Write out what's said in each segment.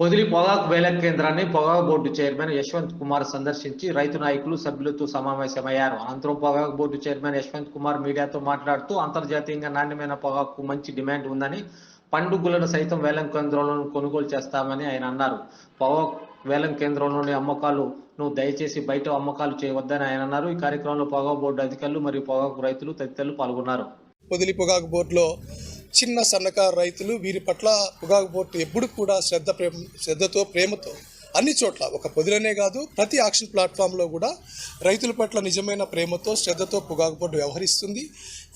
పొదిలి పొగాకు వేలం కేంద్రాన్ని పొగాకు బోర్డు చైర్మన్ యశ్వంత్ కుమార్ సందర్శించి రైతు నాయకులు సభ్యులతో సమావేశమయ్యారు. అనంతరం పొగాకు బోర్డు చైర్మన్ యశ్వంత్ కుమార్ మీడియాతో మాట్లాడుతూ అంతర్జాతీయంగా నాణ్యమైన పొగాకు మంచి డిమాండ్ ఉందని పండుగలను సైతం వేలం కేంద్రంలో కొనుగోలు చేస్తామని ఆయన అన్నారు. పొగాకు వేలం కేంద్రంలోని అమ్మకాలను దయచేసి బయట అమ్మకాలు చేయవద్దని ఆయన అన్నారు. ఈ కార్యక్రమంలో పొగాకు బోర్డు అధికారులు మరియు పొగాకు రైతులు తదితరులు పాల్గొన్నారు. పొదిలి పొగాకు బోర్డులో చిన్న సన్నకారు రైతులు వీరి పట్ల పొగాకు బోర్డు ఎప్పుడు కూడా శ్రద్ధ ప్రేమ శ్రద్ధతో ప్రేమతో అన్ని చోట్ల ఒక పొదిలనే కాదు ప్రతి ఆక్షన్ ప్లాట్ఫామ్లో కూడా రైతుల పట్ల నిజమైన ప్రేమతో శ్రద్ధతో పొగాకు బోర్డు వ్యవహరిస్తుంది.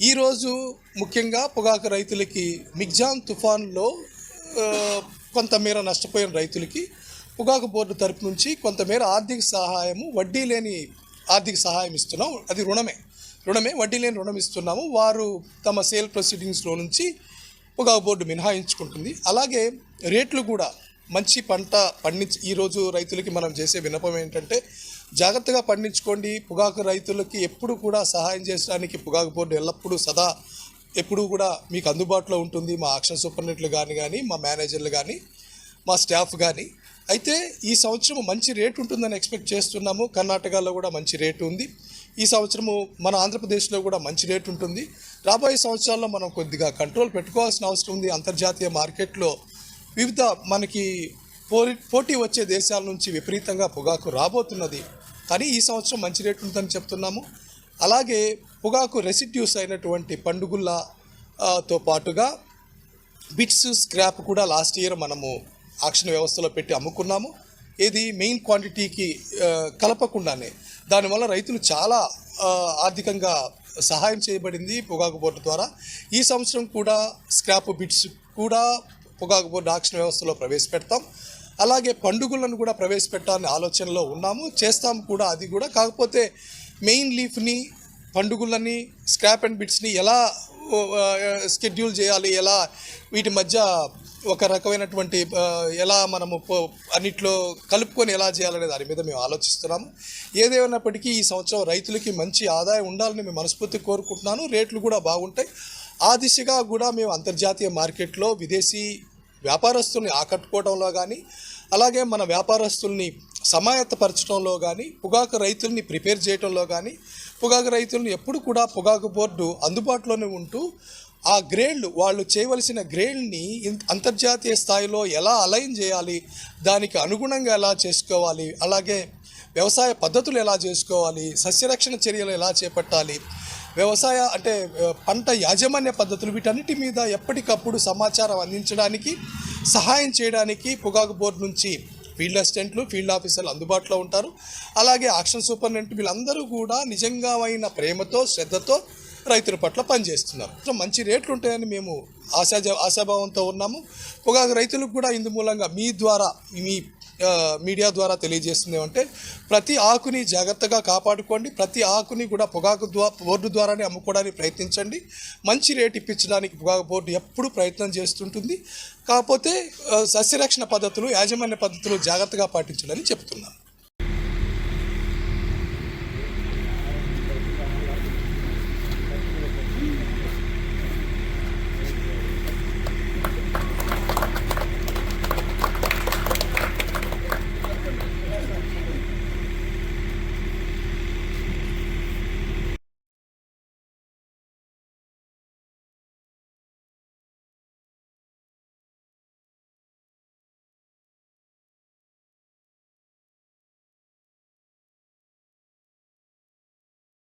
ఈరోజు ముఖ్యంగా పొగాకు రైతులకి మిగ్జాన్ తుఫాన్లో కొంతమేర నష్టపోయిన రైతులకి పొగాకు బోర్డు తరపు నుంచి కొంతమేర ఆర్థిక సహాయము వడ్డీ లేని ఆర్థిక సహాయం ఇస్తున్నాం. అది రుణమే. రుణమే వడ్డీ లేని రుణం ఇస్తున్నాము. వారు తమ సేల్ ప్రొసీడింగ్స్లో నుంచి పొగాకు బోర్డు మినహాయించుకుంటుంది. అలాగే రేట్లు కూడా మంచి పంట పండించి ఈరోజు రైతులకి మనం చేసే వినపం ఏంటంటే జాగ్రత్తగా పండించుకోండి. పొగాకు రైతులకి ఎప్పుడు కూడా సహాయం చేయడానికి పొగాకు బోర్డు ఎల్లప్పుడూ సదా ఎప్పుడూ కూడా మీకు అందుబాటులో ఉంటుంది. మా ఆక్షన్ సూపర్నెట్లు కానీ కానీ మా మేనేజర్లు కానీ మా స్టాఫ్ కానీ అయితే ఈ సంవత్సరం మంచి రేటు ఉంటుందని ఎక్స్పెక్ట్ చేస్తున్నాము. కర్ణాటకలో కూడా మంచి రేటు ఉంది. ఈ సంవత్సరము మన ఆంధ్రప్రదేశ్లో కూడా మంచి రేటు ఉంటుంది. రాబోయే సంవత్సరాల్లో మనం కొద్దిగా కంట్రోల్ పెట్టుకోవాల్సిన అవసరం ఉంది. అంతర్జాతీయ మార్కెట్లో వివిధ మనకి పోటీ పోటీ వచ్చే దేశాల నుంచి విపరీతంగా పొగాకు రాబోతున్నది. కానీ ఈ సంవత్సరం మంచి రేటు ఉందని చెప్తున్నాము. అలాగే పొగాకు రెసిడ్యూస్ అయినటువంటి పండుగుల తో పాటుగా బిట్స్ స్క్రాప్ కూడా లాస్ట్ ఇయర్ మనము ఆక్షన్ వ్యవస్థలో పెట్టి అమ్ముకున్నాము. ఇది మెయిన్ క్వాంటిటీకి కలపకుండానే. దానివల్ల రైతులు చాలా ఆర్థికంగా సహాయం చేయబడింది పొగాకు బోర్డు ద్వారా. ఈ సంవత్సరం కూడా స్క్రాప్ బిట్స్ కూడా పొగాకు బోర్డు ఆక్షన్ వ్యవస్థలో ప్రవేశపెడతాం. అలాగే పండుగలను కూడా ప్రవేశపెట్టాలని ఆలోచనలో ఉన్నాము. చేస్తాం కూడా అది కూడా. కాకపోతే మెయిన్ లీఫ్ని పండుగలని స్క్రాప్ అండ్ బిట్స్ని ఎలా షెడ్యూల్ స్కెడ్యూల్ చేయాలి ఎలా వీటి మధ్య ఒక రకమైనటువంటి ఎలా మనము అన్నిట్లో కలుపుకొని ఎలా చేయాలనే దాని మీద మేము ఆలోచిస్తున్నాము ఏదేమైనప్పటికీ ఈ సంవత్సరం రైతులకి మంచి ఆదాయం ఉండాలని మేము మనస్ఫూర్తి కోరుకుంటున్నాను. రేట్లు కూడా బాగుంటాయి. ఆ దిశగా కూడా మేము అంతర్జాతీయ మార్కెట్లో విదేశీ వ్యాపారస్తుల్ని ఆకట్టుకోవడంలో కానీ అలాగే మన వ్యాపారస్తుల్ని సమాయత్తపరచడంలో కానీ పొగాకు రైతుల్ని ప్రిపేర్ చేయడంలో కానీ పొగాకు రైతుల్ని ఎప్పుడు కూడా పొగాకు బోర్డు అందుబాటులోనే ఉంటూ ఆ గ్రేడ్లు వాళ్ళు చేయవలసిన గ్రేడ్ని అంతర్జాతీయ స్థాయిలో ఎలా అలైన్ చేయాలి దానికి అనుగుణంగా ఎలా చేసుకోవాలి అలాగే వ్యవసాయ పద్ధతులు ఎలా చేసుకోవాలి సస్యరక్షణ చర్యలు ఎలా చేపట్టాలి వ్యవసాయ అంటే పంట యాజమాన్య పద్ధతులు వీటన్నిటి మీద ఎప్పటికప్పుడు సమాచారం అందించడానికి సహాయం చేయడానికి పొగాకు బోర్డు నుంచి ఫీల్డ్ అసిస్టెంట్లు ఫీల్డ్ ఆఫీసర్లు అందుబాటులో ఉంటారు. అలాగే ఆక్షన్ సూపరింటెండెంట్ వీళ్ళందరూ కూడా నిజంగా అయిన ప్రేమతో శ్రద్ధతో రైతుల పట్ల పనిచేస్తున్నారు. మంచి రేట్లు ఉంటాయని మేము ఆశా ఆశాభావంతో ఉన్నాము. పొగాకు రైతులకు కూడా ఇందు మూలంగా మీ ద్వారా మీ మీడియా ద్వారా తెలియజేస్తుందేమంటే ప్రతి ఆకుని జాగ్రత్తగా కాపాడుకోండి. ప్రతి ఆకుని కూడా పొగాకు ద్వారా బోర్డు ద్వారానే అమ్ముకోవడానికి ప్రయత్నించండి. మంచి రేటు ఇప్పించడానికి పొగాకు బోర్డు ఎప్పుడూ ప్రయత్నం చేస్తుంటుంది. కాకపోతే సస్యరక్షణ పద్ధతులు యాజమాన్య పద్ధతులు జాగ్రత్తగా పాటించాలని చెప్తున్నాను